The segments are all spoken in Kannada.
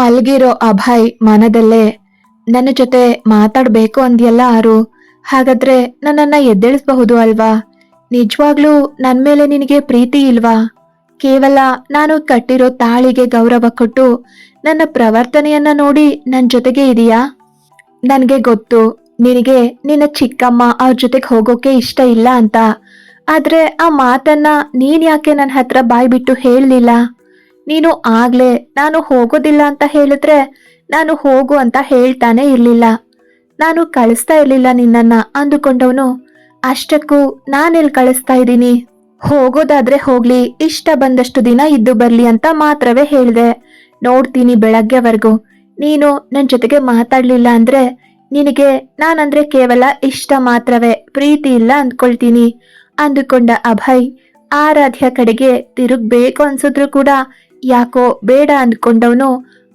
ಮಲ್ಗಿರೋ ಅಭಯ್ ಮನದಲ್ಲೇ, ನನ್ನ ಜೊತೆ ಮಾತಾಡಬೇಕು ಅಂದ್ಯಲ್ಲ ಆರು, ಹಾಗಾದ್ರೆ ನನ್ನನ್ನ ಎದ್ದೇಳಿಸಬಹುದು ಅಲ್ವಾ? ನಿಜವಾಗ್ಲೂ ನನ್ನ ಮೇಲೆ ನಿನಗೆ ಪ್ರೀತಿ ಇಲ್ವಾ? ಕೇವಲ ನಾನು ಕಟ್ಟಿರೋ ತಾಳಿಗೆ ಗೌರವ ಕೊಟ್ಟು ನನ್ನ ಪ್ರವರ್ತನೆಯನ್ನ ನೋಡಿ ನನ್ನ ಜೊತೆಗೆ ಇದೆಯಾ? ನನಗೆ ಗೊತ್ತು, ನಿನಗೆ ನಿನ್ನ ಚಿಕ್ಕಮ್ಮ ಅವ್ರ ಜೊತೆಗೆ ಹೋಗೋಕೆ ಇಷ್ಟ ಇಲ್ಲ ಅಂತ. ಆದ್ರೆ ಆ ಮಾತನ್ನ ನೀನ್ ಯಾಕೆ ನನ್ನ ಹತ್ರ ಬಾಯ್ಬಿಟ್ಟು ಹೇಳಲಿಲ್ಲ? ನೀನು ಆಗ್ಲೇ, ನಾನು ಹೋಗೋದಿಲ್ಲ ಅಂತ ಹೇಳಿದ್ರೆ ನಾನು ಹೋಗು ಅಂತ ಹೇಳ್ತಾನೆ ಇರ್ಲಿಲ್ಲ. ನಾನು ಕಳಿಸ್ತಾ ಇರ್ಲಿಲ್ಲ ನಿನ್ನನ್ನ ಅಂದುಕೊಂಡವನು, ಅಷ್ಟಕ್ಕೂ ನಾನೆಲ್ಲಿ ಕಳಿಸ್ತಾ ಇದ್ದೀನಿ? ಹೋಗೋದಾದ್ರೆ ಹೋಗ್ಲಿ, ಇಷ್ಟ ಬಂದಷ್ಟು ದಿನ ಇದ್ದು ಬರ್ಲಿ ಅಂತ ಮಾತ್ರವೇ ಹೇಳಿದೆ. ನೋಡ್ತೀನಿ ಬೆಳಗ್ಗೆವರೆಗೂ. ನೀನು ನನ್ನ ಜೊತೆಗೆ ಮಾತಾಡ್ಲಿಲ್ಲ ಅಂದ್ರೆ ನಿನಗೆ, ನಾನಂದ್ರೆ ಕೇವಲ ಇಷ್ಟ ಮಾತ್ರವೇ, ಪ್ರೀತಿ ಇಲ್ಲ ಅಂದ್ಕೊಳ್ತೀನಿ. ಅಂದುಕೊಂಡ ಅಭಯ್ ಆರಾಧ್ಯ ಕಡೆಗೆ ತಿರುಗ್ಬೇಕು ಅನ್ಸಿದ್ರು ಕೂಡ ಯಾಕೋ ಬೇಡ ಅಂದ್ಕೊಂಡವನು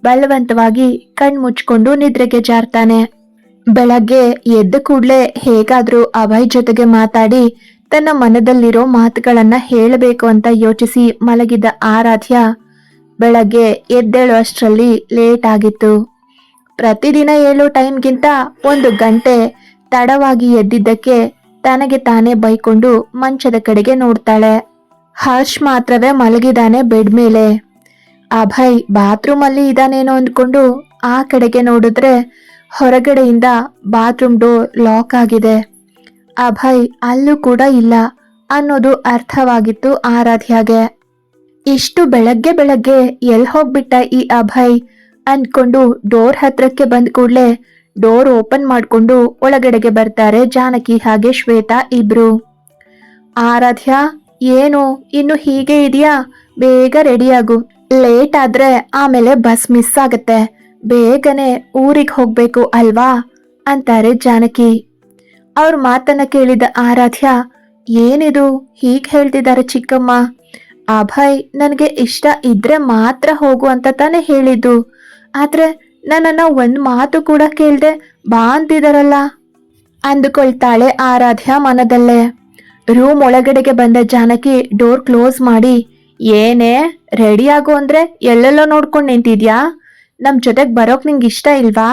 ಬಲವಂತವಾಗಿ ಕಣ್ಮುಚ್ಕೊಂಡು ನಿದ್ರೆಗೆ ಜಾರ್ತಾನೆ. ಬೆಳಗ್ಗೆ ಎದ್ದ ಕೂಡ್ಲೆ ಹೇಗಾದ್ರೂ ಅಭಯ್ ಜೊತೆಗೆ ಮಾತಾಡಿ ತನ್ನ ಮನದಲ್ಲಿರೋ ಮಾತುಗಳನ್ನ ಹೇಳಬೇಕು ಅಂತ ಯೋಚಿಸಿ ಮಲಗಿದ್ದ ಆರಾಧ್ಯ ಬೆಳಗ್ಗೆ ಎದ್ದೇಳುವಷ್ಟರಲ್ಲಿ ಲೇಟ್ ಆಗಿತ್ತು. ಪ್ರತಿದಿನ ಏಳೋ ಟೈಮ್ಗಿಂತ ಒಂದು ಗಂಟೆ ತಡವಾಗಿ ಎದ್ದಿದ್ದಕ್ಕೆ ತನಗೆ ತಾನೇ ಬೈಕೊಂಡು ಮಂಚದ ಕಡೆಗೆ ನೋಡ್ತಾಳೆ. ಹರ್ಷ್ ಮಾತ್ರವೇ ಮಲಗಿದಾನೆ ಬೆಡ್ ಮೇಲೆ. ಅಭಯ್ ಬಾತ್ರೂಮ್ ಅಲ್ಲಿ ಇದಾನೇನೋ ಅಂದ್ಕೊಂಡು ಆ ಕಡೆಗೆ ನೋಡಿದ್ರೆ ಹೊರಗಡೆಯಿಂದ ಬಾತ್ರೂಮ್ ಡೋರ್ ಲಾಕ್ ಆಗಿದೆ. ಅಭಯ್ ಅಲ್ಲೂ ಕೂಡ ಇಲ್ಲ ಅನ್ನೋದು ಅರ್ಥವಾಗಿತ್ತು ಆರಾಧ್ಯಾಗೆ. ಇಷ್ಟು ಬೆಳಗ್ಗೆ ಬೆಳಗ್ಗೆ ಎಲ್ ಹೋಗ್ಬಿಟ್ಟ ಈ ಅಭಯ್? ಅಂದ್ಕೊಂಡು ಡೋರ್ ಹತ್ರಕ್ಕೆ ಬಂದ ಕೂಡ್ಲೆ ಡೋರ್ ಓಪನ್ ಮಾಡಿಕೊಂಡು ಒಳಗಡೆಗೆ ಬರ್ತಾರೆ ಜಾನಕಿ ಹಾಗೆ ಶ್ವೇತಾ ಇಬ್ರು. ಆರಾಧ್ಯ, ಏನು? ಇನ್ನು ಹೀಗೆ ಇದೆಯಾ? ಬೇಗ ರೆಡಿಯಾಗು ಲೇಟ್ ಆದ್ರೆ ಆಮೇಲೆ ಬಸ್ ಮಿಸ್ ಆಗತ್ತೆ. ಬೇಗನೆ ಊರಿಗೆ ಹೋಗ್ಬೇಕು ಅಲ್ವಾ? ಅಂತಾರೆ ಜಾನಕಿ. ಅವ್ರ ಮಾತನ್ನ ಕೇಳಿದ ಆರಾಧ್ಯ, ಏನಿದು? ಹೀಗೆ ಹೇಳ್ತಿದ್ದಾರೆ ಚಿಕ್ಕಮ್ಮ. ಅಭಯ್, ನನಗೆ ಇಷ್ಟ ಇದ್ರೆ ಮಾತ್ರ ಹೋಗು ಅಂತ ತಾನೇ ಹೇಳಿದ್ದು. ಆದ್ರೆ ನನ್ನನ್ನ ಒಂದು ಮಾತು ಕೂಡ ಕೇಳ್ದೆ ಬಾ ಅಂತಿದಾರಲ್ಲ? ಅಂದುಕೊಳ್ತಾಳೆ ಆರಾಧ್ಯ ಮನದಲ್ಲೇ. ರೂಮ್ ಒಳಗಡೆಗೆ ಬಂದ ಜಾನಕಿ ಡೋರ್ ಕ್ಲೋಸ್ ಮಾಡಿ, ಏನೇ, ರೆಡಿ ಆಗು ಅಂದ್ರೆ ಎಲ್ಲೆಲ್ಲೋ ನೋಡ್ಕೊಂಡು ನಿಂತಿದ್ಯಾ? ನಮ್ ಜೊತೆಗೆ ಬರೋಕೆ ನಿಂಗೆ ಇಷ್ಟ ಇಲ್ವಾ?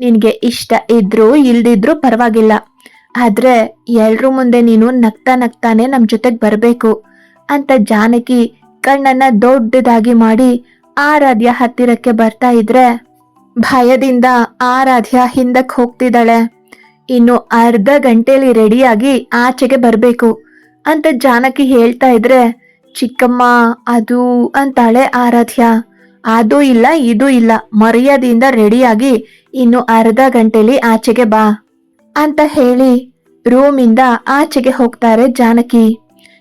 ನಿನಗೆ ಇಷ್ಟ ಇದ್ರೂ ಇಲ್ದಿದ್ರೂ ಪರವಾಗಿಲ್ಲ. ಆದ್ರೆ ಎಲ್ರ ಮುಂದೆ ನೀನು ನಗ್ತಾ ನಗ್ತಾನೆ ನಮ್ ಜೊತೆಗೆ ಬರಬೇಕು ಅಂತ ಜಾನಕಿ ಕಣ್ಣನ್ನ ದೊಡ್ಡದಾಗಿ ಮಾಡಿ ಆರಾಧ್ಯ ಹತ್ತಿರಕ್ಕೆ ಬರ್ತಾ ಇದ್ರೆ ಭಯದಿಂದ ಆರಾಧ್ಯ ಹಿಂದಕ್ಕೆ ಹೋಗ್ತಿದ್ದಾಳೆ. ಇನ್ನು ಅರ್ಧ ಗಂಟೆಲಿ ರೆಡಿಯಾಗಿ ಆಚೆಗೆ ಬರಬೇಕು ಅಂತ ಜಾನಕಿ ಹೇಳ್ತಾ ಇದ್ರೆ, ಚಿಕ್ಕಮ್ಮ, ಅದು ಅಂತಾಳೆ ಆರಾಧ್ಯ. ಅದು ಇಲ್ಲ, ಇದು ಇಲ್ಲ, ಮರ್ಯಾದೆಯಿಂದ ರೆಡಿಯಾಗಿ ಇನ್ನು ಅರ್ಧ ಗಂಟೆಲಿ ಆಚೆಗೆ ಬಾ ಅಂತ ಹೇಳಿ ರೂಮಿಂದ ಆಚೆಗೆ ಹೋಗ್ತಾರೆ ಜಾನಕಿ.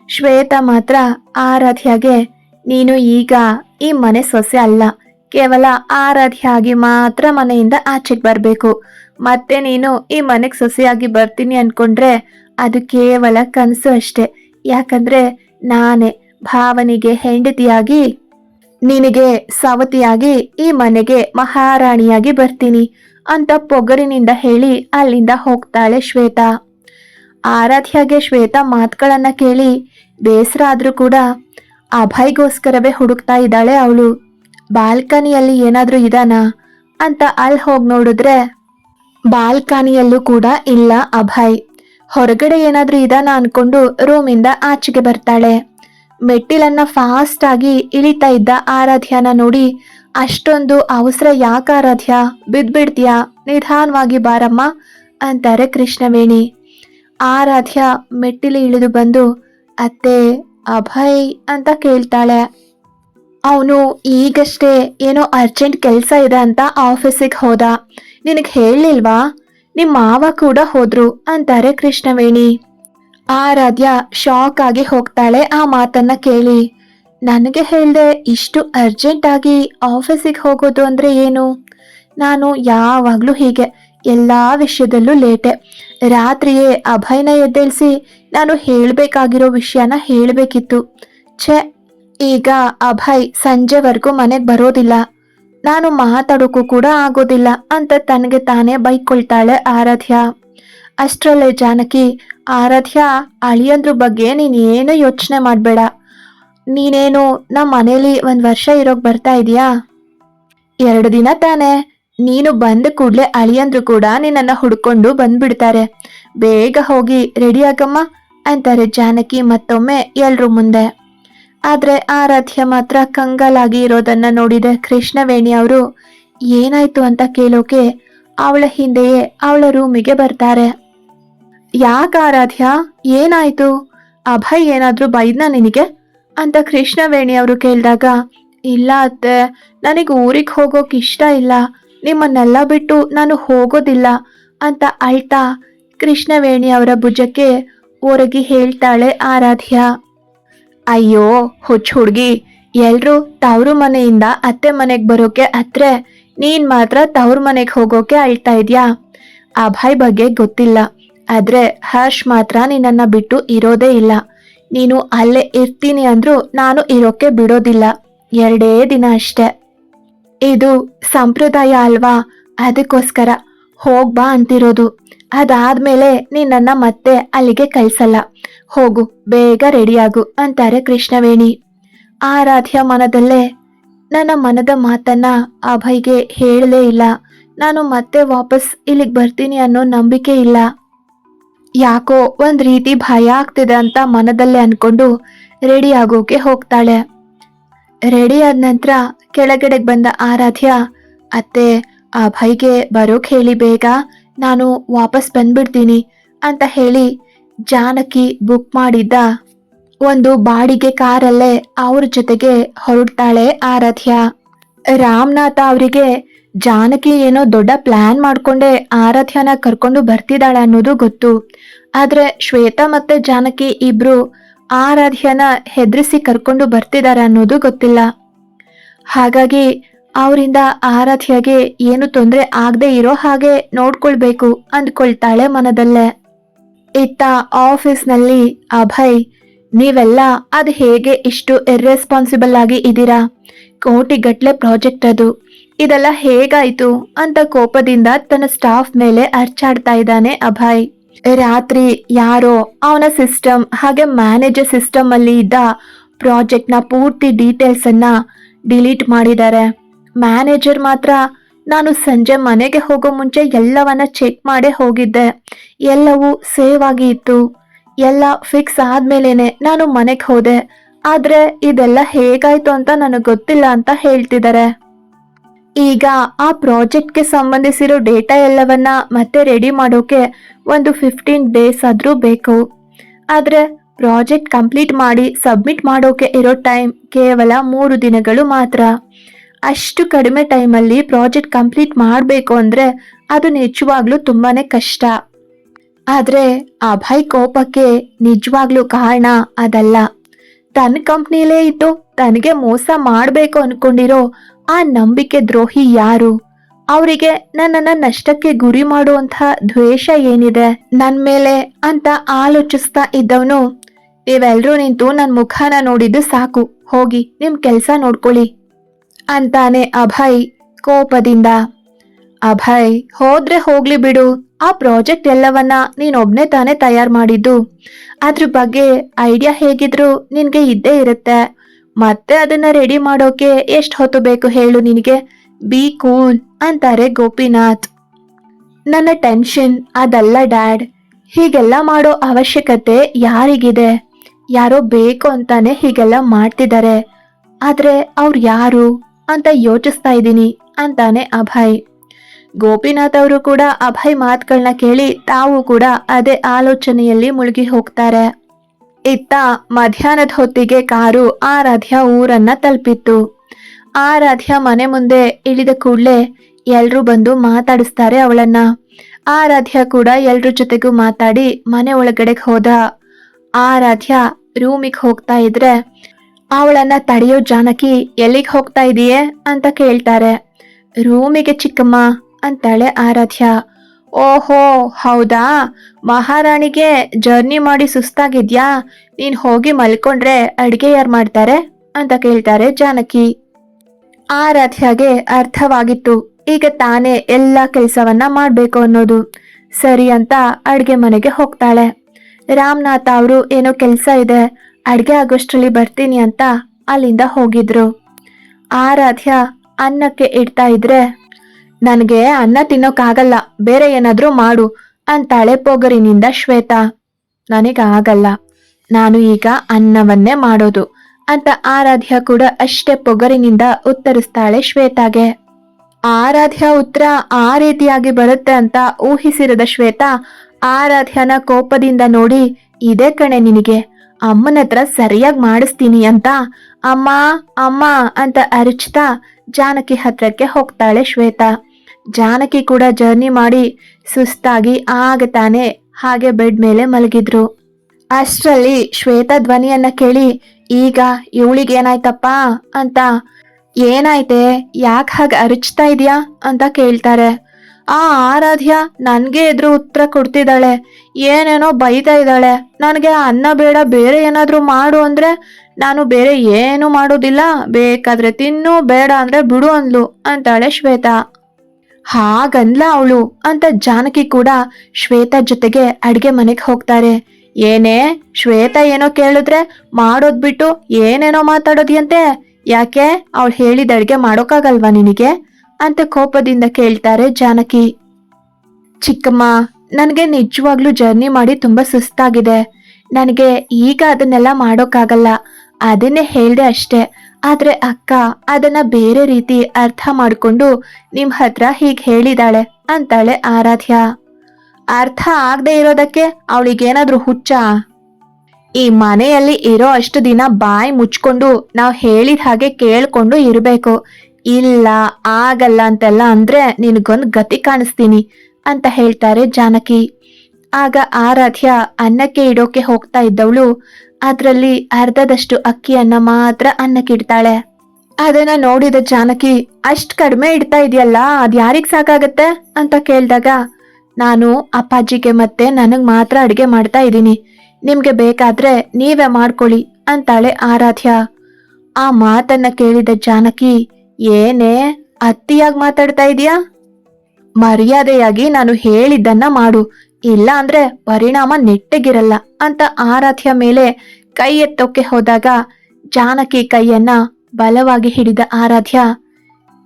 ಶ್ವೇತಾ ಮಾತ್ರ ಆರಾಧ್ಯಗೆ, ನೀನು ಈಗ ಈ ಮನೆ ಸೊಸೆ ಅಲ್ಲ ಕೇವಲ ಆರಾಧ್ಯ ಆಗಿ ಮಾತ್ರ ಮನೆಯಿಂದ ಆಚೆಗೆ ಬರಬೇಕು. ಮತ್ತೆ ನೀನು ಈ ಮನೆಗೆ ಸೊಸೆಯಾಗಿ ಬರ್ತೀನಿ ಅನ್ಕೊಂಡ್ರೆ ಅದು ಕೇವಲ ಕನಸು ಅಷ್ಟೆ. ಯಾಕಂದ್ರೆ ನಾನೇ ಭಾವನಿಗೆ ಹೆಂಡತಿಯಾಗಿ, ನಿನಗೆ ಸವತಿಯಾಗಿ, ಈ ಮನೆಗೆ ಮಹಾರಾಣಿಯಾಗಿ ಬರ್ತೀನಿ ಅಂತ ಪೊಗರಿನಿಂದ ಹೇಳಿ ಅಲ್ಲಿಂದ ಹೋಗ್ತಾಳೆ ಶ್ವೇತಾ. ಆರಾಧ್ಯಾಗೆ ಶ್ವೇತಾ ಮಾತುಗಳನ್ನ ಕೇಳಿ ಬೇಸರ ಆದರೂ ಕೂಡ ಅಭಯ್ಗೋಸ್ಕರವೇ ಹುಡುಕ್ತಾ ಇದ್ದಾಳೆ ಅವಳು. ಬಾಲ್ಕನಿಯಲ್ಲಿ ಏನಾದರೂ ಇದಾನಾ ಅಂತ ಅಲ್ಲಿ ಹೋಗಿ ನೋಡಿದ್ರೆ ಬಾಲ್ಕನಿಯಲ್ಲೂ ಕೂಡ ಇಲ್ಲ ಅಭಯ್. ಹೊರಗಡೆ ಏನಾದರೂ ಇದಾನ ಅನ್ಕೊಂಡು ರೂಮಿಂದ ಆಚೆಗೆ ಬರ್ತಾಳೆ. ಮೆಟ್ಟಿಲನ್ನ ಫಾಸ್ಟ್ ಆಗಿ ಇಳಿತಾ ಇದ್ದ ಆರಾಧ್ಯನ ನೋಡಿ ಅಷ್ಟೊಂದು ಅವಸರ ಯಾಕೆ ಆರಾಧ್ಯ? ಬಿದ್ಬಿಡ್ತೀಯಾ? ನಿಧಾನವಾಗಿ ಬಾರಮ್ಮ ಅಂತಾರೆ ಕೃಷ್ಣವೇಣಿ. ಆರಾಧ್ಯ ಮೆಟ್ಟಿಲು ಇಳಿದು ಬಂದು, ಅತ್ತೆ, ಅಭಯ್ ಅಂತ ಕೇಳ್ತಾಳೆ. ಅವನು ಈಗಷ್ಟೇ ಏನೋ ಅರ್ಜೆಂಟ್ ಕೆಲಸ ಇದೆ ಅಂತ ಆಫೀಸಿಗೆ ಹೋದ. ನಿನಗೆ ಹೇಳಲಿಲ್ವಾ? ನಿಮ್ಮ ಮಾವ ಕೂಡ ಹೋದ್ರು ಅಂತಾರೆ ಕೃಷ್ಣವೇಣಿ. ಆರಾಧ್ಯ ಶಾಕ್ ಆಗಿ ಹೋಗ್ತಾಳೆ ಆ ಮಾತನ್ನ ಕೇಳಿ. ನನಗೆ ಹೇಳ್ದೆ ಇಷ್ಟು ಅರ್ಜೆಂಟ್ ಆಗಿ ಆಫೀಸಿಗೆ ಹೋಗೋದು ಅಂದ್ರೆ ಏನು? ನಾನು ಯಾವಾಗ್ಲೂ ಹೀಗೆ ಎಲ್ಲಾ ವಿಷಯದಲ್ಲೂ ಲೇಟೆ. ರಾತ್ರಿಯೇ ಅಭಯನ ಎದ್ದೇಳಿಸಿ ನಾನು ಹೇಳಬೇಕಾಗಿರೋ ವಿಷಯನ ಹೇಳಬೇಕಿತ್ತು. ಛೆ ಈಗ ಅಭಯ್ ಸಂಜೆವರೆಗೂ ಮನೆಗೆ ಬರೋದಿಲ್ಲ. ನಾನು ಮಾತಾಡೋಕ್ಕೂ ಕೂಡ ಆಗೋದಿಲ್ಲ ಅಂತ ತನಗೆ ತಾನೇ ಬೈಕೊಳ್ತಾಳೆ ಆರಾಧ್ಯ. ಅಷ್ಟರಲ್ಲೇ ಜಾನಕಿ, ಆರಾಧ್ಯ, ಅಳಿಯಂದ್ರ ಬಗ್ಗೆ ನೀನೇನು ಯೋಚನೆ ಮಾಡಬೇಡ. ನೀನೇನು ನಮ್ಮ ಮನೇಲಿ ಒಂದು ವರ್ಷ ಇರೋಕ್ಕೆ ಬರ್ತಾ ಇದೀಯಾ ಎರಡು ದಿನ ತಾನೆ. ನೀನು ಬಂದ ಕೂಡಲೇ ಅಳಿಯಂದ್ರು ಕೂಡ ನಿನ್ನನ್ನು ಹುಡ್ಕೊಂಡು ಬಂದ್ಬಿಡ್ತಾರೆ. ಬೇಗ ಹೋಗಿ ರೆಡಿ ಆಗಮ್ಮ, ಅಂತಾರೆ ಜಾನಕಿ ಮತ್ತೊಮ್ಮೆ ಎಲ್ಲರೂ ಮುಂದೆ. ಆದ್ರೆ ಆರಾಧ್ಯ ಮಾತ್ರ ಕಂಗಾಲಾಗಿ ಇರೋದನ್ನ ನೋಡಿದ ಕೃಷ್ಣವೇಣಿ ಅವರು. ಏನಾಯ್ತು ಅಂತ ಕೇಳೋಕೆ ಅವಳ ಹಿಂದೆಯೇ ಅವಳ ರೂಮಿಗೆ ಬರ್ತಾರೆ. ಯಾಕ ಆರಾಧ್ಯ? ಏನಾಯ್ತು? ಅಭಯ್ ಏನಾದ್ರೂ ಬೈದ್ನ ನಿನಗೆ? ಅಂತ ಕೃಷ್ಣವೇಣಿ ಅವರು ಕೇಳಿದಾಗ, ಇಲ್ಲ ಅತ್ತೆ, ನನಗೆ ಊರಿಗೆ ಹೋಗೋಕೆ ಇಷ್ಟ ಇಲ್ಲ. ನಿಮ್ಮನ್ನೆಲ್ಲ ಬಿಟ್ಟು ನಾನು ಹೋಗೋದಿಲ್ಲ ಅಂತ ಅಳ್ತಾ ಕೃಷ್ಣವೇಣಿ ಅವರ ಭುಜಕ್ಕೆ ಒರಗಿ ಹೇಳ್ತಾಳೆ ಆರಾಧ್ಯ. ಅಯ್ಯೋ, ಹುಚ್ಚ ಹುಡ್ಗಿ. ಎಲ್ರು ತವ್ರು ಮನೆಯಿಂದ ಅತ್ತೆ ಮನೆಗ್ ಬರೋಕೆ ಅತ್ರೆ ನೀನ್ ಮಾತ್ರ ತವ್ರ ಮನೆಗ್ ಹೋಗೋಕೆ ಅಳ್ತಾ ಇದ್ಯಾ? ಅಭಯ್ ಬಗ್ಗೆ ಗೊತ್ತಿಲ್ಲ. ಆದ್ರೆ ಹರ್ಷ್ ಮಾತ್ರ ನಿನ್ನನ್ನ ಬಿಟ್ಟು ಇರೋದೇ ಇಲ್ಲ. ನೀನು ಅಲ್ಲೇ ಇರ್ತೀನಿ ಅಂದ್ರೂ ನಾನು ಇರೋಕೆ ಬಿಡೋದಿಲ್ಲ. ಎರಡೇ ದಿನ ಅಷ್ಟೆ. ಇದು ಸಂಪ್ರದಾಯ ಅಲ್ವಾ? ಅದಕ್ಕೋಸ್ಕರ ಹೋಗ್ಬಾ ಅಂತಿರೋದು. ಅದಾದ್ಮೇಲೆ ನಿನ್ನನ್ನ ಮತ್ತೆ ಅಲ್ಲಿಗೆ ಕಳ್ಸಲ್ಲ. ಹೋಗು, ಬೇಗ ರೆಡಿಯಾಗು ಅಂತಾರೆ ಕೃಷ್ಣವೇಣಿ. ಆರಾಧ್ಯ ಮನದಲ್ಲೇ, ನನ್ನ ಮನದ ಮಾತನ್ನ ಅಭಯ್ಗೆ ಹೇಳಲೇ ಇಲ್ಲ. ನಾನು ಮತ್ತೆ ವಾಪಸ್ ಇಲ್ಲಿಗೆ ಬರ್ತೀನಿ ಅನ್ನೋ ನಂಬಿಕೆ ಇಲ್ಲ. ಯಾಕೋ ಒಂದ್ ರೀತಿ ಭಯ ಆಗ್ತಿದೆ ಅಂತ ಮನದಲ್ಲೇ ಅನ್ಕೊಂಡು ರೆಡಿ ಆಗೋಕೆ ಹೋಗ್ತಾಳೆ. ರೆಡಿ ಆದ ನಂತರ ಕೆಳಗಡೆಗೆ ಬಂದ ಆರಾಧ್ಯ, ಅತ್ತೆ, ಅಭಯ್ಗೆ ಬರೋಕ್ ಹೇಳಿ ಬೇಗ. ನಾನು ವಾಪಸ್ ಬಂದ್ಬಿಡ್ತೀನಿ ಅಂತ ಹೇಳಿ ಜಾನಕಿ ಬುಕ್ ಮಾಡಿದ್ದ ಒಂದು ಬಾಡಿಗೆ ಕಾರಲ್ಲೇ ಅವ್ರ ಜೊತೆಗೆ ಹೊರಡ್ತಾಳೆ ಆರಾಧ್ಯ. ರಾಮನಾಥ ಅವರಿಗೆ ಜಾನಕಿ ಏನೋ ದೊಡ್ಡ ಪ್ಲಾನ್ ಮಾಡ್ಕೊಂಡೆ ಆರಾಧ್ಯನ ಕರ್ಕೊಂಡು ಬರ್ತಿದ್ದಾಳೆ ಅನ್ನೋದು ಗೊತ್ತು. ಆದ್ರೆ ಶ್ವೇತಾ ಮತ್ತೆ ಜಾನಕಿ ಇಬ್ರು ಆರಾಧ್ಯನ ಹೆದರಿಸಿ ಕರ್ಕೊಂಡು ಬರ್ತಿದ್ದಾರೆ ಅನ್ನೋದು ಗೊತ್ತಿಲ್ಲ. ಹಾಗಾಗಿ ಅವರಿಂದ ಆರಾಧ್ಯಗೆ ಏನು ತೊಂದರೆ ಆಗದೆ ಇರೋ ಹಾಗೆ ನೋಡ್ಕೊಳ್ಬೇಕು ಅಂದ್ಕೊಳ್ತಾಳೆ ಮನದಲ್ಲೇ. ಇತ್ತ ಆಫೀಸ್ನಲ್ಲಿ, ಅಭಯ್, ನೀವೆಲ್ಲ ಅದು ಹೇಗೆ ಇಷ್ಟು ಇರ್ರೆಸ್ಪಾನ್ಸಿಬಲ್ ಆಗಿ ಇದ್ದೀರಾ? ಕೋಟಿಗಟ್ಲೆ ಪ್ರಾಜೆಕ್ಟ್ ಅದು. ಇದೆಲ್ಲ ಹೇಗಾಯ್ತು? ಅಂತ ಕೋಪದಿಂದ ತನ್ನ ಸ್ಟಾಫ್ ಮೇಲೆ ಅರ್ಚಾಡ್ತಾ ಇದ್ದಾನೆ ಅಭಯ್. ರಾತ್ರಿ ಯಾರೋ ಅವನ ಸಿಸ್ಟಮ್, ಹಾಗೆ ಮ್ಯಾನೇಜರ್ ಸಿಸ್ಟಮ್ ಅಲ್ಲಿ ಇದ್ದ ಪ್ರಾಜೆಕ್ಟ್ನ ಪೂರ್ತಿ ಡೀಟೇಲ್ಸ್ ಅನ್ನ ಡಿಲೀಟ್ ಮಾಡಿದ್ದಾರೆ. ಮ್ಯಾನೇಜರ್ ಮಾತ್ರ ನಾನು ಸಂಜೆ ಮನೆಗೆ ಹೋಗೋ ಮುಂಚೆ ಎಲ್ಲವನ್ನ ಚೆಕ್ ಮಾಡೇ ಹೋಗಿದ್ದೆ. ಎಲ್ಲವೂ ಸೇವ್ ಆಗಿ ಇತ್ತು. ಎಲ್ಲ ಫಿಕ್ಸ್ ಆದ್ಮೇಲೆನೆ ನಾನು ಮನೆಗೆ ಹೋದೆ. ಆದ್ರೆ ಇದೆಲ್ಲ ಹೇಗಾಯ್ತು ಅಂತ ನನಗೆ ಗೊತ್ತಿಲ್ಲ ಅಂತ ಹೇಳ್ತಿದ್ದಾರೆ ಈಗ ಆ ಪ್ರಾಜೆಕ್ಟ್ಗೆ ಸಂಬಂಧಿಸಿರೋ ಡೇಟಾ ಎಲ್ಲವನ್ನ ಮತ್ತೆ ರೆಡಿ ಮಾಡೋಕೆ ಒಂದು ಫಿಫ್ಟೀನ್ ಡೇಸ್ ಆದ್ರೂ ಬೇಕು. ಆದರೆ ಪ್ರಾಜೆಕ್ಟ್ ಕಂಪ್ಲೀಟ್ ಮಾಡಿ ಸಬ್ಮಿಟ್ ಮಾಡೋಕೆ ಇರೋ ಟೈಮ್ ಕೇವಲ ಮೂರು ದಿನಗಳು ಮಾತ್ರ. ಅಷ್ಟು ಕಡಿಮೆ ಟೈಮಲ್ಲಿ ಪ್ರಾಜೆಕ್ಟ್ ಕಂಪ್ಲೀಟ್ ಮಾಡಬೇಕು ಅಂದ್ರೆ ಅದು ನಿಜವಾಗ್ಲೂ ತುಂಬಾನೇ ಕಷ್ಟ. ಆದ್ರೆ ಅಭಯ್ ಕೋಪಕ್ಕೆ ನಿಜವಾಗ್ಲೂ ಕಾರಣ ಅದಲ್ಲ. ತನ್ನ ಕಂಪ್ನಿಲೇ ಇದ್ದು ತನಗೆ ಮೋಸ ಮಾಡಬೇಕು ಅನ್ಕೊಂಡಿರೋ ಆ ನಂಬಿಕೆ ದ್ರೋಹಿ ಯಾರು? ಅವರಿಗೆ ನನ್ನನ್ನು ನಷ್ಟಕ್ಕೆ ಗುರಿ ಮಾಡುವಂತ ದ್ವೇಷ ಏನಿದೆ? ನನ್ನ ಮೇಲೆ ಅಂತ ಆಲೋಚಿಸ್ತಾ ಇದ್ದವನು ನೀವೆಲ್ಲರೂ ನಿಂತು ನನ್ನ ಮುಖಾನ ನೋಡಿದ್ದು ಸಾಕು. ಹೋಗಿ ನಿಮ್ಮ ಕೆಲಸ ನೋಡ್ಕೊಳ್ಳಿ. ಅಂತಾನೆ ಅಭಯ್ ಕೋಪದಿಂದ. ಅಭಯ್, ಹೋದ್ರೆ ಹೋಗ್ಲಿ ಬಿಡು. ಆ ಪ್ರಾಜೆಕ್ಟ್ ಎಲ್ಲವನ್ನ ನೀನೊಬ್ನೇ ತಾನೇ ತಯಾರು ಮಾಡಿದ್ದು. ಅದ್ರ ಬಗ್ಗೆ ಐಡಿಯಾ ಹೇಗಿದ್ರು ನಿನ್ಗೆ ಇದ್ದೇ ಇರುತ್ತೆ. ಮತ್ತೆ ಅದನ್ನ ರೆಡಿ ಮಾಡೋಕೆ ಎಷ್ಟು ಹೊತ್ತು ಬೇಕು ಹೇಳು ನಿನಗೆ. ಬಿ ಕೂಲ್ ಅಂತಾರೆ ಗೋಪಿನಾಥ್. ನನ್ನ ಟೆನ್ಷನ್, ಅದಲ್ಲ ಡ್ಯಾಡ್. ಹೀಗೆಲ್ಲ ಮಾಡೋ ಅವಶ್ಯಕತೆ ಯಾರಿಗಿದೆ? ಯಾರೋ ಬೇಕು ಅಂತಾನೆ ಹೀಗೆಲ್ಲ ಮಾಡ್ತಿದ್ದಾರೆ. ಆದ್ರೆ ಅವ್ರು ಯಾರು? ಅಂತ ಯೋಚಿಸ್ತಾ ಇದ್ದೀನಿ ಅಂತಾನೆ ಅಭಯ್. ಗೋಪಿನಾಥ್ ಅವರು ಕೂಡ ಅಭಯ್ ಮಾತುಗಳನ್ನ ಕೇಳಿ ತಾವು ಕೂಡ ಅದೇ ಆಲೋಚನೆಯಲ್ಲಿ ಮುಳುಗಿ ಹೋಗ್ತಾರೆ. ಇತ್ತ ಮಧ್ಯಾಹ್ನದ ಹೊತ್ತಿಗೆ ಕಾರು ಆರಾಧ್ಯ ಊರನ್ನ ತಲುಪಿತ್ತು. ಆರಾಧ್ಯ ಮನೆ ಮುಂದೆ ಇಳಿದ ಕೂಡಲೇ ಎಲ್ಲರೂ ಬಂದು ಮಾತಾಡಿಸ್ತಾರೆ ಅವಳನ್ನ. ಆರಾಧ್ಯ ಕೂಡ ಎಲ್ರ ಜೊತೆಗೂ ಮಾತಾಡಿ ಮನೆ ಒಳಗಡೆಗೆ ಹೋದ. ಆರಾಧ್ಯ ರೂಮಿಗೆ ಹೋಗ್ತಾ ಇದ್ರೆ ಅವಳನ್ನ ತಡೆಯೋ ಜಾನಕಿ ಎಲ್ಲಿಗೆ ಹೋಗ್ತಾ ಇದೀಯೆ ಅಂತ ಕೇಳ್ತಾರೆ. ರೂಮಿಗೆ ಚಿಕ್ಕಮ್ಮ, ಅಂತಾಳೆ ಆರಾಧ್ಯ. ಓಹೋ, ಹೌದಾ? ಮಹಾರಾಣಿಗೆ ಜರ್ನಿ ಮಾಡಿ ಸುಸ್ತಾಗಿದ್ಯಾ? ನೀನು ಹೋಗಿ ಮಲ್ಕೊಂಡ್ರೆ ಅಡ್ಗೆ ಯಾರು ಮಾಡ್ತಾರೆ? ಅಂತ ಕೇಳ್ತಾರೆ ಜಾನಕಿ. ಆರಾಧ್ಯಗೆ ಅರ್ಥವಾಗಿತ್ತು. ಈಗ ತಾನೇ ಎಲ್ಲ ಕೆಲಸವನ್ನ ಮಾಡಬೇಕು ಅನ್ನೋದು. ಸರಿ ಅಂತ ಅಡುಗೆ ಮನೆಗೆ ಹೋಗ್ತಾಳೆ. ರಾಮನಾಥ ಅವರು ಏನೋ ಕೆಲಸ ಇದೆ. ಅಡ್ಗೆ ಆಗೋಷ್ಟರಲ್ಲಿ ಬರ್ತೀನಿ ಅಂತ ಅಲ್ಲಿಂದ ಹೋಗಿದ್ರು. ಆರಾಧ್ಯ ಅನ್ನಕ್ಕೆ ಇಡ್ತಾ ಇದ್ರೆ, ನನಗೆ ಅನ್ನ ತಿನ್ನೋಕ್ಕಾಗಲ್ಲ ಬೇರೆ ಏನಾದರೂ ಮಾಡು ಅಂತಾಳೆ ಪೊಗರಿನಿಂದ ಶ್ವೇತಾ. ನನಗಾಗಲ್ಲ ನಾನು ಈಗ ಅನ್ನವನ್ನೇ ಮಾಡೋದು ಅಂತ ಆರಾಧ್ಯ ಕೂಡ ಅಷ್ಟೇ ಪೊಗರಿನಿಂದ ಉತ್ತರಿಸ್ತಾಳೆ ಶ್ವೇತಾಗೆ. ಆರಾಧ್ಯ ಉತ್ತರ ಆ ರೀತಿಯಾಗಿ ಬರುತ್ತೆ ಅಂತ ಊಹಿಸಿರದ ಶ್ವೇತಾ ಆರಾಧ್ಯನ ಕೋಪದಿಂದ ನೋಡಿ, ಇದೇ ಕಣೆ ನಿನಗೆ. ಅಮ್ಮನ ಹತ್ರ ಸರಿಯಾಗಿ ಮಾಡಿಸ್ತೀನಿ ಅಂತ, ಅಮ್ಮ ಅಮ್ಮ ಅಂತ ಅರಿಚ್ತಾ ಜಾನಕಿ ಹತ್ರಕ್ಕೆ ಹೋಗ್ತಾಳೆ ಶ್ವೇತಾ. ಜಾನಕಿ ಕೂಡ ಜರ್ನಿ ಮಾಡಿ ಸುಸ್ತಾಗಿ ಆಗ ತಾನೆ ಹಾಗೆ ಬೆಡ್ ಮೇಲೆ ಮಲಗಿದ್ರು. ಅಷ್ಟರಲ್ಲಿ ಶ್ವೇತಾ ಧ್ವನಿಯನ್ನ ಕೇಳಿ, ಈಗ ಇವಳಿಗೆ ಏನಾಯ್ತಪ್ಪ? ಅಂತ, ಏನಾಯ್ತೆ? ಯಾಕೆ ಹಾಗೆ ಅರಿಚ್ತಾ ಇದೆಯಾ? ಅಂತ ಕೇಳ್ತಾರೆ. ಆ ಆರಾಧ್ಯ ನನಗೆ ಎದುರು ಉತ್ತರ ಕೊಡ್ತಿದ್ದಾಳೆ. ಏನೇನೋ ಬೈತಾ ಇದ್ದಾಳೆ. ನನಗೆ ಅನ್ನ ಬೇಡ, ಬೇರೆ ಏನಾದರೂ ಮಾಡು ಅಂದ್ರೆ ನಾನು ಬೇರೆ ಏನು ಮಾಡೋದಿಲ್ಲ. ಬೇಕಾದ್ರೆ ತಿನ್ನು, ಬೇಡ ಅಂದ್ರೆ ಬಿಡು ಅಂದ್ಲು ಅಂತಾಳೆ ಶ್ವೇತಾ. ಹಾಗಂದ್ಲ ಅವಳು ಅಂತ ಜಾನಕಿ ಕೂಡ ಶ್ವೇತಾ ಜೊತೆಗೆ ಅಡುಗೆ ಮನೆಗೆ ಹೋಗ್ತಾರೆ. ಏನೇ, ಶ್ವೇತಾ ಏನೋ ಕೇಳಿದ್ರೆ ಮಾಡೋದ್ ಬಿಟ್ಟು ಏನೇನೋ ಮಾತಾಡೋದಿಯಂತೆ. ಯಾಕೆ? ಅವಳು ಹೇಳಿದ ಅಡುಗೆ ಮಾಡೋಕ್ಕಾಗಲ್ವಾ ನಿನಗೆ? ಅಂತ ಕೋಪದಿಂದ ಕೇಳ್ತಾರೆ ಜಾನಕಿ. ಚಿಕ್ಕಮ್ಮ, ನನಗೆ ನಿಜವಾಗ್ಲೂ ಜರ್ನಿ ಮಾಡಿ ತುಂಬಾ ಸುಸ್ತಾಗಿದೆ. ನನಗೆ ಈಗ ಅದನ್ನೆಲ್ಲ ಮಾಡೋಕ್ಕಾಗಲ್ಲ. ಅದನ್ನೇ ಹೇಳಿದೆ ಅಷ್ಟೇ. ಆದ್ರೆ ಅಕ್ಕ, ಅದನ್ನ ಬೇರೆ ರೀತಿ ಅರ್ಥ ಮಾಡಿಕೊಂಡು ನಿಮ್ಮ ಹತ್ರ ಹೀಗೆ ಹೇಳಿದಾಳೆ ಅಂತಾಳೆ ಆರಾಧ್ಯ. ಅರ್ಥ ಆಗದೆ ಇರೋದಕ್ಕೆ ಅವಳಿಗೇನಾದ್ರೂ ಹುಚ್ಚ? ಈ ಮನೆಯಲ್ಲಿ ಇರೋ ಅಷ್ಟು ದಿನ ಬಾಯಿ ಮುಚ್ಕೊಂಡು ನಾವು ಹೇಳಿದ ಹಾಗೆ ಕೇಳ್ಕೊಂಡು ಇರಬೇಕು. ಇಲ್ಲ, ಆಗಲ್ಲ ಅಂತೆಲ್ಲ ಅಂದ್ರೆ ನಿನಗೊಂದು ಗತಿ ಕಾಣಿಸ್ತೀನಿ ಅಂತ ಹೇಳ್ತಾರೆ ಜಾನಕಿ. ಆಗ ಆರಾಧ್ಯ ಅನ್ನಕ್ಕೆ ಇಡೋಕೆ ಹೋಗ್ತಾ ಇದ್ದವಳು. ಅದರಲ್ಲಿ ಅರ್ಧದಷ್ಟು ಅಕ್ಕಿಯನ್ನ ಮಾತ್ರ ಅನ್ನಕ್ಕೆ ಇಡ್ತಾಳೆ. ಅದನ್ನ ನೋಡಿದ ಜಾನಕಿ, ಅಷ್ಟ್ ಕಡಿಮೆ ಇಡ್ತಾ ಇದೆಯಲ್ಲ, ಅದ್ ಯಾರಿಗ್ ಸಾಕಾಗತ್ತೆ ಅಂತ ಕೇಳಿದಾಗ, ನಾನು ಅಪ್ಪಾಜಿಗೆ ಮತ್ತೆ ನನಗ್ ಮಾತ್ರ ಅಡಿಗೆ ಮಾಡ್ತಾ ಇದ್ದೀನಿ. ನಿಮ್ಗೆ ಬೇಕಾದ್ರೆ ನೀವೇ ಮಾಡ್ಕೊಳ್ಳಿ ಅಂತಾಳೆ ಆರಾಧ್ಯ. ಆ ಮಾತನ್ನ ಕೇಳಿದ ಜಾನಕಿ ಏನೇ ಅತ್ತಿಯಾಗಿ ಮಾತಾಡ್ತಾ ಇದೀಯಾ? ಮರ್ಯಾದೆಯಾಗಿ ನಾನು ಹೇಳಿದ್ದನ್ನ ಮಾಡು. ಇಲ್ಲ ಅಂದ್ರೆ ಪರಿಣಾಮ ನೆಟ್ಟಗಿರಲ್ಲ ಅಂತ ಆರಾಧ್ಯ ಮೇಲೆ ಕೈ ಎತ್ತೋಕೆ ಹೋದಾಗ ಜಾನಕಿ ಕೈಯನ್ನ ಬಲವಾಗಿ ಹಿಡಿದ ಆರಾಧ್ಯ,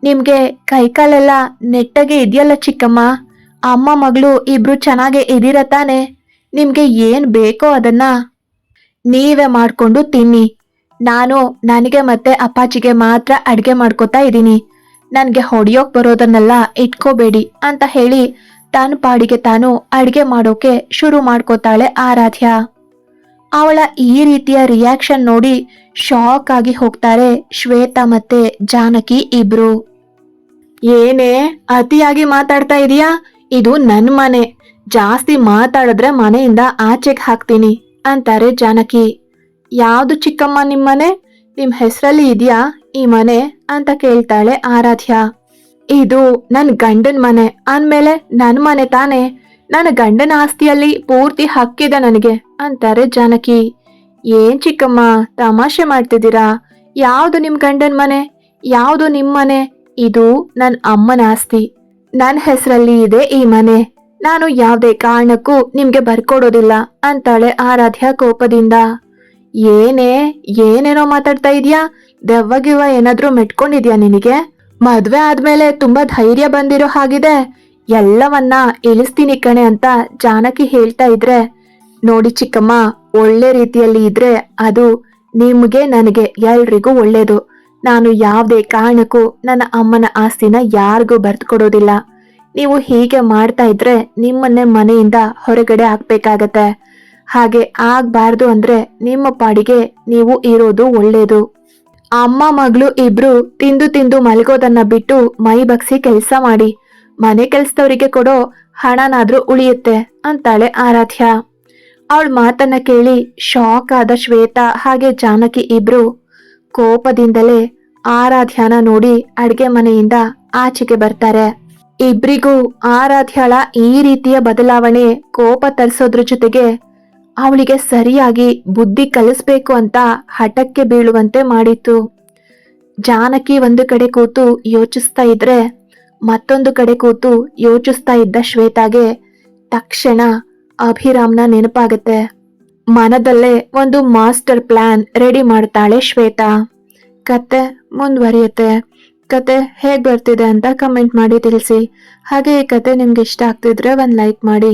ನಿಮ್ಗೆ ಕೈಕಾಲೆಲ್ಲ ನೆಟ್ಟಗೆ ಇದೆಯಲ್ಲ ಚಿಕ್ಕಮ್ಮ? ಅಮ್ಮ ಮಗಳು ಇಬ್ರು ಚೆನ್ನಾಗೆ ಇದಿರ ತಾನೆ? ನಿಮ್ಗೆ ಏನ್ ಬೇಕೋ ಅದನ್ನ ನೀವೇ ಮಾಡ್ಕೊಂಡು ತಿನ್ನಿ. ನಾನು, ನನಗೆ ಮತ್ತೆ ಅಪ್ಪಾಜಿಗೆ ಮಾತ್ರ ಅಡುಗೆ ಮಾಡ್ಕೋತಾ ಇದ್ದೀನಿ. ನನಗೆ ಹೊಡಿಯೋಕ್ ಬರೋದನ್ನೆಲ್ಲ ಇಟ್ಕೋಬೇಡಿ ಅಂತ ಹೇಳಿ ತಾನು ಪಾಡಿಗೆ ತಾನು ಅಡುಗೆ ಮಾಡೋಕೆ ಶುರು ಮಾಡ್ಕೋತಾಳೆ ಆರಾಧ್ಯ. ಅವಳ ಈ ರೀತಿಯ ರಿಯಾಕ್ಷನ್ ನೋಡಿ ಶಾಕ್ ಆಗಿ ಹೋಗ್ತಾರೆ ಶ್ವೇತಾ ಮತ್ತೆ ಜಾನಕಿ ಇಬ್ರು. ಏನೇ, ಅತಿಯಾಗಿ ಮಾತಾಡ್ತಾ ಇದೀಯಾ? ಇದು ನನ್ ಮನೆ. ಜಾಸ್ತಿ ಮಾತಾಡಿದ್ರೆ ಮನೆಯಿಂದ ಆಚೆಗೆ ಹಾಕ್ತೀನಿ, ಅಂತಾರೆ ಜಾನಕಿ. ಯಾವ್ದು ಚಿಕ್ಕಮ್ಮ ನಿಮ್ಮನೆ? ನಿಮ್ಮ ಹೆಸರಲ್ಲಿ ಇದೆಯಾ ಈ ಮನೆ? ಅಂತ ಕೇಳ್ತಾಳೆ ಆರಾಧ್ಯ. ಇದು ನನ್ನ ಗಂಡನ ಮನೆ. ಅಂದಮೇಲೆ ನನ್ನ ಮನೆ ತಾನೆ? ನನ್ನ ಗಂಡನ ಆಸ್ತಿಯಲ್ಲಿ ಪೂರ್ತಿ ಹಕ್ಕಿದೆ ನನಗೆ, ಅಂತಾರೆ ಜಾನಕಿ. ಏನ್ ಚಿಕ್ಕಮ್ಮ, ತಮಾಷೆ ಮಾಡ್ತಿದ್ದೀರಾ? ಯಾವುದು ನಿಮ್ಮ ಗಂಡನ ಮನೆ? ಯಾವುದು ನಿಮ್ಮ ಮನೆ? ಇದು ನನ್ನ ಅಮ್ಮನ ಆಸ್ತಿ. ನನ್ನ ಹೆಸರಲ್ಲಿ ಇದೆ ಈ ಮನೆ. ನಾನು ಯಾವುದೇ ಕಾರಣಕ್ಕೂ ನಿಮ್ಗೆ ಬರ್ಕೊಡೋದಿಲ್ಲ, ಅಂತಾಳೆ ಆರಾಧ್ಯ ಕೋಪದಿಂದ. ಏನೇ, ಏನೇನೋ ಮಾತಾಡ್ತಾ ಇದೀಯಾ? ದೆವ್ವಗಿವ್ವ ಏನಾದ್ರೂ ಮೆಟ್ಕೊಂಡಿದ್ಯಾ ನಿನಗೆ? ಮದ್ವೆ ಆದ್ಮೇಲೆ ತುಂಬಾ ಧೈರ್ಯ ಬಂದಿರೋ ಹಾಗಿದೆ. ಎಲ್ಲವನ್ನ ಇಳಿಸ್ತೀನಿ ಕಣೆ ಅಂತ ಜಾನಕಿ ಹೇಳ್ತಾ ಇದ್ರೆ, ನೋಡಿ ಚಿಕ್ಕಮ್ಮ, ಒಳ್ಳೆ ರೀತಿಯಲ್ಲಿ ಇದ್ರೆ ಅದು ನಿಮಗೆ ನನಗೆ ಎಲ್ರಿಗೂ ಒಳ್ಳೇದು. ನಾನು ಯಾವುದೇ ಕಾರಣಕ್ಕೂ ನನ್ನ ಅಮ್ಮನ ಆಸ್ತಿನ ಯಾರಿಗೂ ಬರ್ದ್ಕೊಡೋದಿಲ್ಲ. ನೀವು ಹೀಗೆ ಮಾಡ್ತಾ ಇದ್ರೆ ನಿಮ್ಮನ್ನೇ ಮನೆಯಿಂದ ಹೊರಗಡೆ ಹಾಕ್ಬೇಕಾಗತ್ತೆ. ಹಾಗೆ ಆಗ್ಬಾರ್ದು ಅಂದ್ರೆ ನಿಮ್ಮ ಪಾಡಿಗೆ ನೀವು ಇರೋದು ಒಳ್ಳೇದು. ಅಮ್ಮ ಮಗಳು ಇಬ್ರು ತಿಂದು ತಿಂದು ಮಲಗೋದನ್ನ ಬಿಟ್ಟು ಮೈ ಬಗ್ಸಿ ಕೆಲಸ ಮಾಡಿ. ಮನೆ ಕೆಲಸದವರಿಗೆ ಕೊಡೋ ಹಣನಾದ್ರೂ ಉಳಿಯುತ್ತೆ ಅಂತಾಳೆ ಆರಾಧ್ಯ. ಅವಳ ಮಾತನ್ನ ಕೇಳಿ ಶಾಕ್ ಆದ ಶ್ವೇತಾ ಹಾಗೆ ಜಾನಕಿ ಇಬ್ರು ಕೋಪದಿಂದಲೇ ಆರಾಧ್ಯನ ನೋಡಿ ಅಡಿಗೆ ಮನೆಯಿಂದ ಆಚೆಗೆ ಬರ್ತಾರೆ. ಇಬ್ರಿಗೂ ಆರಾಧ್ಯಳ ಈ ರೀತಿಯ ಬದಲಾವಣೆ ಕೋಪ ತರಿಸೋದ್ರ ಜೊತೆಗೆ ಅವಳಿಗೆ ಸರಿಯಾಗಿ ಬುದ್ಧಿ ಕಲಿಸ್ಬೇಕು ಅಂತ ಹಠಕ್ಕೆ ಬೀಳುವಂತೆ ಮಾಡಿತು ಜಾನಕಿ ಒಂದು ಕಡೆ ಕೂತು ಯೋಚಿಸ್ತಾ ಇದ್ರೆ ಮತ್ತೊಂದು ಕಡೆ ಕೂತು ಯೋಚಿಸ್ತಾ ಇದ್ದ ಶ್ವೇತಾಗೆ ತಕ್ಷಣ ಅಭಿರಾಮ್ನ ನೆನಪಾಗತ್ತೆ. ಮನದಲ್ಲೇ ಒಂದು ಮಾಸ್ಟರ್ ಪ್ಲಾನ್ ರೆಡಿ ಮಾಡ್ತಾಳೆ ಶ್ವೇತಾ. ಕತೆ ಮುಂದುವರಿಯುತ್ತೆ. ಕತೆ ಹೇಗೆ ಬರ್ತಿದೆ ಅಂತ ಕಮೆಂಟ್ ಮಾಡಿ ತಿಳಿಸಿ. ಹಾಗೆ ಈ ಕತೆ ನಿಮ್ಗೆ ಇಷ್ಟ ಆಗ್ತಿದ್ರೆ ಒಂದು ಲೈಕ್ ಮಾಡಿ.